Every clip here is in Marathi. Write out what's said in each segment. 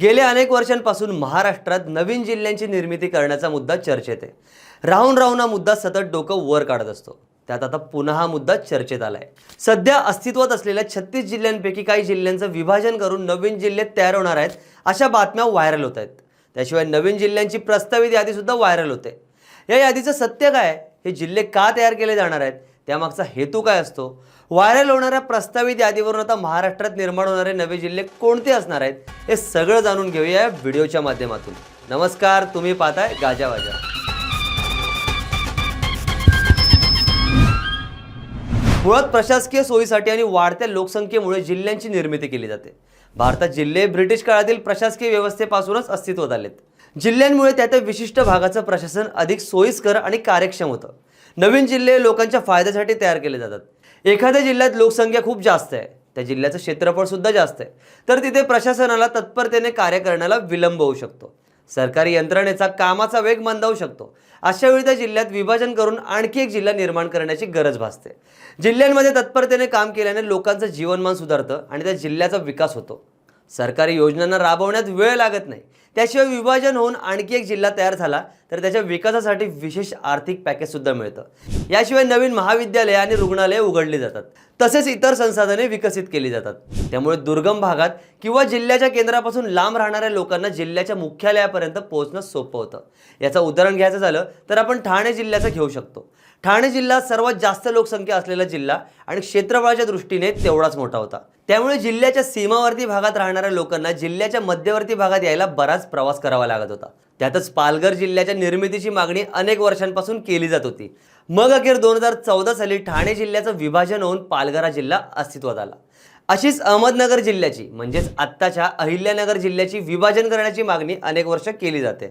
गेल्या अनेक वर्षांपासून महाराष्ट्रात नवीन जिल्ह्यांची निर्मिती करण्याचा मुद्दा चर्चेत आहे. राहून राहून हा मुद्दा सतत डोकं वर काढत असतो. त्यात आता पुन्हा हा मुद्दा चर्चेत आलाय. सध्या अस्तित्वात असलेल्या छत्तीस जिल्ह्यांपैकी काही जिल्ह्यांचं विभाजन करून नवीन जिल्हे तयार होणार आहेत अशा बातम्या व्हायरल होत आहेत. त्याशिवाय नवीन जिल्ह्यांची प्रस्तावित यादीसुद्धा व्हायरल होते. या यादीचं सत्य काय आहे? हे जिल्हे का तयार केले जाणार आहेत? त्यामागचा हेतू काय असतो? व्हायरल होणाऱ्या प्रस्तावित यादीवरून आता महाराष्ट्रात निर्माण होणारे नवे जिल्हे कोणते असणार आहेत हे सगळं जाणून घेऊया या व्हिडिओच्या माध्यमातून. नमस्कार तुम्ही पाहताय गाजावाजा मुळात प्रशासकीय सोयीसाठी आणि वाढत्या लोकसंख्येमुळे जिल्ह्यांची निर्मिती केली जाते. भारतात जिल्हे ब्रिटिश काळातील प्रशासकीय व्यवस्थेपासूनच अस्तित्वात आलेत. जिल्ह्यांमुळे त्या त्या विशिष्ट भागाचं प्रशासन अधिक सोयीस्कर आणि कार्यक्षम होतं. नवीन जिल्हे लोकांच्या फायद्यासाठी तयार केले जातात. एखाद्या जिल्ह्यात लोकसंख्या खूप जास्त आहे. त्या जिल्ह्याचं क्षेत्रफळ सुद्धा जास्त आहे. तर तिथे प्रशासनाला तत्परतेने कार्य करण्याला विलंब होऊ शकतो. सरकारी यंत्रणेचा कामाचा वेग मंदावू शकतो. अशा वेळी त्या जिल्ह्यात विभाजन करून आणखी एक जिल्हा निर्माण करण्याची गरज भासते. जिल्ह्यांमध्ये तत्परतेने काम केल्याने लोकांचं जीवनमान सुधारतं आणि त्या जिल्ह्याचा विकास होतो. सरकारी योजनांना राबवण्यात वेळ लागत नाही. त्याशिवाय विभाजन होऊन आणखी एक जिल्हा तयार झाला तर त्याच्या विकासासाठी विशेष आर्थिक पॅकेज सुद्धा मिळतं. याशिवाय नवीन महाविद्यालये आणि रुग्णालये उघडली जातात. तसेच इतर संसाधने विकसित केली जातात. त्यामुळे दुर्गम भागात किंवा जिल्ह्याच्या केंद्रापासून लांब राहणाऱ्या लोकांना जिल्ह्याच्या मुख्यालयापर्यंत पोहोचणं सोपं होतं. याचं उदाहरण घ्यायचं झालं तर आपण ठाणे जिल्ह्याचं घेऊ शकतो. ठाणे जिल्हा सर्वात जास्त लोकसंख्या असलेला जिल्हा आणि क्षेत्रफळाच्या दृष्टीने तेवढाच मोठा होता. त्यामुळे जिल्ह्याच्या सीमावर्ती भागात राहणाऱ्या लोकांना जिल्ह्याच्या मध्यवर्ती भागात यायला बराच प्रवास करावा लागत होता. त्यातच पालघर जिल्ह्याच्या निर्मितीची मागणी अनेक वर्षांपासून केली जात होती. मग अखेर दोन हजार चौदा साली ठाणे जिल्ह्याचं विभाजन होऊन पालघर हा जिल्हा अस्तित्वात आला. अशीच अहमदनगर जिल्ह्याची म्हणजेच आत्ताच्या अहिल्यानगर जिल्ह्याची विभाजन करण्याची मागणी अनेक वर्ष केली जाते.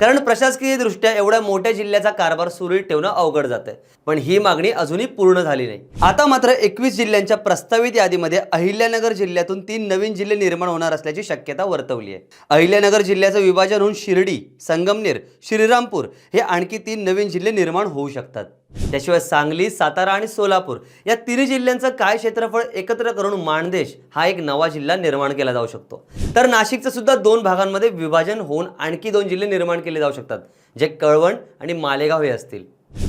कारण प्रशासकीय दृष्ट्या एवढ्या मोठ्या जिल्ह्याचा कारभार सुरळीत ठेवणं अवघड जाते पण ही मागणी अजूनही पूर्ण झाली नाही. आता मात्र एकवीस जिल्ह्यांच्या प्रस्तावित यादीमध्ये अहिल्यानगर जिल्ह्यातून तीन नवीन जिल्हे निर्माण होणार असल्याची शक्यता वर्तवली आहे. अहिल्यानगर जिल्ह्याचं विभाजन होऊन शिर्डी संगमनेर श्रीरामपूर हे आणखी तीन नवीन जिल्हे निर्माण होऊ शकतात. त्याशिवाय सांगली सातारा आणि सोलापूर या तिन्ही जिल्ह्यांचं काय क्षेत्रफळ एकत्र करून माणदेश हा एक नवा जिल्हा निर्माण केला जाऊ शकतो? तर नाशिकचं सुद्धा दोन भागांमध्ये विभाजन होऊन आणखी दोन जिल्हे निर्माण केले जाऊ शकतात जे कळवण आणि मालेगाव हे असतील.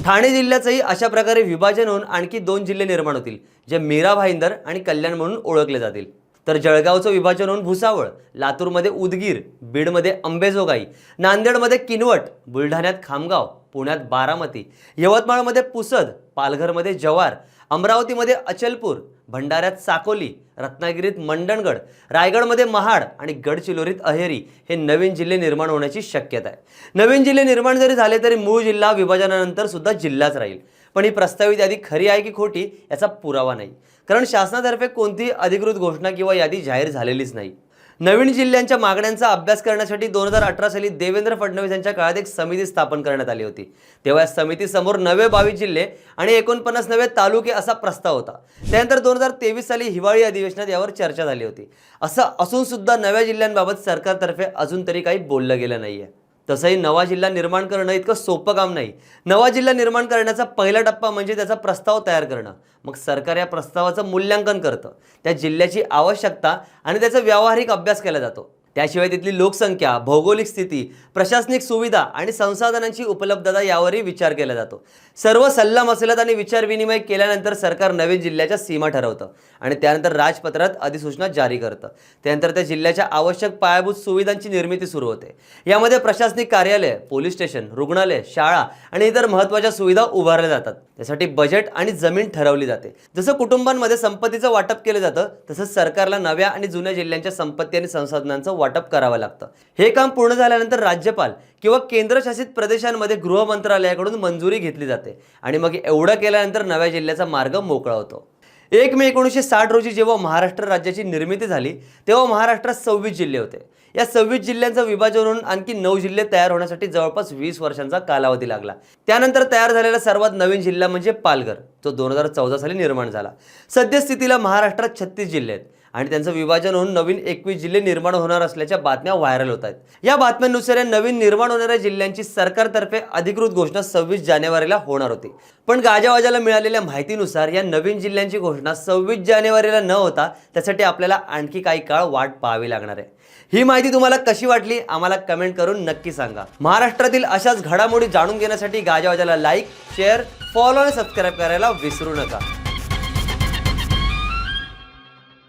ठाणे जिल्ह्याचंही अशा प्रकारे विभाजन होऊन आणखी दोन जिल्हे निर्माण होतील जे मीरा भाईंदर आणि कल्याण म्हणून ओळखले जातील. तर जळगावचं विभाजन होऊन भुसावळ लातूरमध्ये उदगीर बीडमध्ये अंबेजोगाई नांदेडमध्ये किनवट बुलढाण्यात खामगाव पुण्यात बारामती यवतमाळमध्ये पुसद पालघरमध्ये जव्हार अमरावतीमध्ये अचलपूर भंडाऱ्यात साकोली रत्नागिरीत मंडणगड रायगडमध्ये महाड आणि गडचिरोलीत अहेरी हे नवीन जिल्हे निर्माण होण्याची शक्यता आहे. नवीन जिल्हे निर्माण जरी झाले तरी मूळ जिल्हा विभाजनानंतर सुद्धा जिल्हाच राहील. पण ही प्रस्तावित यादी खरी आहे की खोटी याचा पुरावा नाही. कारण शासनातर्फे कोणतीही अधिकृत घोषणा किंवा यादी जाहीर झालेलीच नाही. नवीन जिल्ह्यांच्या मागण्यांचा अभ्यास करण्यासाठी दोन हजार अठरा साली देवेंद्र फडणवीस यांच्या काळात एक समिती स्थापन करण्यात आली होती. तेव्हा या समितीसमोर नवे बावीस जिल्हे आणि एकोणपन्नास नवे तालुके असा प्रस्ताव होता. त्यानंतर दोन हजार तेवीस साली हिवाळी अधिवेशनात यावर चर्चा झाली होती. असं असून सुद्धा नव्या जिल्ह्यांबाबत सरकारतर्फे अजून तरी काही बोललं गेलं नाही आहे तसंही नवा जिल्हा निर्माण करणं इतकं सोपं काम नाही. नवा जिल्हा निर्माण करण्याचा पहिला टप्पा म्हणजे त्याचा प्रस्ताव तयार करणं. मग सरकार या प्रस्तावाचं मूल्यांकन करतं. त्या जिल्ह्याची आवश्यकता आणि त्याचा व्यावहारिक अभ्यास केला जातो. त्याशिवाय तिथली लोकसंख्या भौगोलिक स्थिती प्रशासनिक सुविधा आणि संसाधनांची उपलब्धता यावरही विचार केला जातो. सर्व सल्ला मसलत आणि विचारविनिमय केल्यानंतर सरकार नवीन जिल्ह्याच्या सीमा ठरवतं आणि त्यानंतर राजपत्रात अधिसूचना जारी करतं. त्यानंतर त्या जिल्ह्याच्या आवश्यक पायाभूत सुविधांची निर्मिती सुरू होते. यामध्ये प्रशासनिक कार्यालय पोलीस स्टेशन रुग्णालय शाळा आणि इतर महत्त्वाच्या सुविधा उभारल्या जातात. त्यासाठी बजेट आणि जमीन ठरवली जाते. जसं कुटुंबांमध्ये संपत्तीचं वाटप केलं जातं तसंच सरकारला नव्या आणि जुन्या जिल्ह्यांच्या संपत्ती आणि संसाधनांचं वाटप करावं लागतं. हे काम पूर्ण झाल्यानंतर राज्यपाल किंवा केंद्रशासित प्रदेशांमध्ये गृह मंत्रालयाकडून मंजुरी घेतली जाते. आणि मग एवढं केल्यानंतर नव्या जिल्ह्याचा मार्ग मोकळा होतो. एक मे एकोणीसशे साठ रोजी जेव्हा महाराष्ट्र राज्याची निर्मिती झाली तेव्हा महाराष्ट्रात सव्वीस जिल्हे होते. या सव्वीस जिल्ह्यांचं विभाजन होऊन आणखी नऊ जिल्हे तयार होण्यासाठी जवळपास वीस वर्षांचा कालावधी लागला. त्यानंतर तयार झालेला सर्वात नवीन जिल्हा म्हणजे पालघर जो दोन हजार चौदा साली निर्माण झाला. सद्यस्थितीला महाराष्ट्रात छत्तीस जिल्हे आहेत. आणि त्यांचं विभाजन होऊन नवीन एकवीस जिल्हे निर्माण होणार असल्याच्या बातम्या व्हायरल होत आहेत. या बातम्यांनुसार या नवीन निर्माण होणाऱ्या जिल्ह्यांची सरकारतर्फे अधिकृत घोषणा सव्वीस जानेवारीला होणार होती. पण गाजावाजाला मिळालेल्या माहितीनुसार या नवीन जिल्ह्यांची घोषणा सव्वीस जानेवारीला न होता त्यासाठी आपल्याला आणखी काही काळ वाट पाहावी लागणार आहे. ही माहिती तुम्हाला कशी वाटली आम्हाला कमेंट करून नक्की सांगा. महाराष्ट्रातील अशाच घडामोडी जाणून घेण्यासाठी गाजावाजाला लाईक शेअर फॉलो आणि सबस्क्राईब करायला विसरू नका.